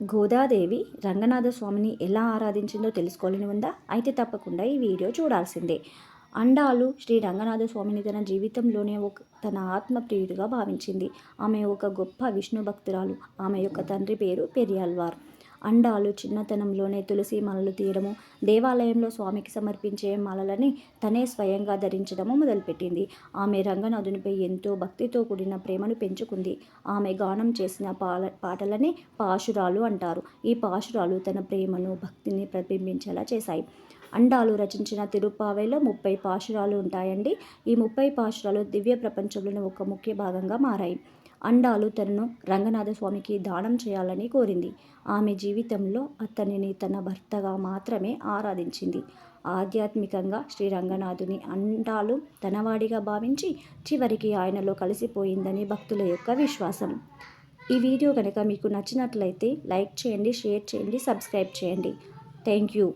గోదాదేవి రంగనాథ స్వామిని ఎలా ఆరాధించిందో తెలుసుకోవాలని ఉందా అయితే తప్పకుండా ఈ వీడియో చూడాల్సిందే. అండాలు శ్రీ రంగనాథ స్వామిని తన జీవితంలోనే ఒక తన ఆత్మప్రియుడిగా భావించింది. ఆమె ఒక గొప్ప విష్ణు భక్తురాలు. ఆమె యొక్క తండ్రి పేరు పెరియాల్వార్ అండాలు చిన్నతనంలోనే తులసి మాలలు తీయడము దేవాలయంలో స్వామికి సమర్పించే మాలలని తనే స్వయంగా ధరించడము మొదలుపెట్టింది. ఆమె రంగనాథునిపై ఎంతో భక్తితో కూడిన ప్రేమను పెంచుకుంది. ఆమె గానం చేసిన పాల పాటలని పాశురాలు అంటారు. ఈ పాశురాలు తన ప్రేమను భక్తిని ప్రతిబింబించేలా చేశాయి. అండాలు రచించిన తిరుప్పావైలో ముప్పై పాశురాలు ఉంటాయండి. ఈ ముప్పై పాశురాలు దివ్య ప్రపంచంలోని ఒక ముఖ్య భాగంగా మారాయి. అండాలు తనను రంగనాథ స్వామికి దానం చేయాలని కోరింది. ఆమె జీవితంలో అతనిని తన భర్తగా మాత్రమే ఆరాధించింది. ఆధ్యాత్మికంగా శ్రీ రంగనాథుని అండాలు తనవాడిగా భావించి చివరికి ఆయనలో కలిసిపోయిందని భక్తుల యొక్క విశ్వాసం. ఈ వీడియో కనుక మీకు నచ్చినట్లయితే లైక్ చేయండి షేర్ చేయండి సబ్స్క్రైబ్ చేయండి. Thank you.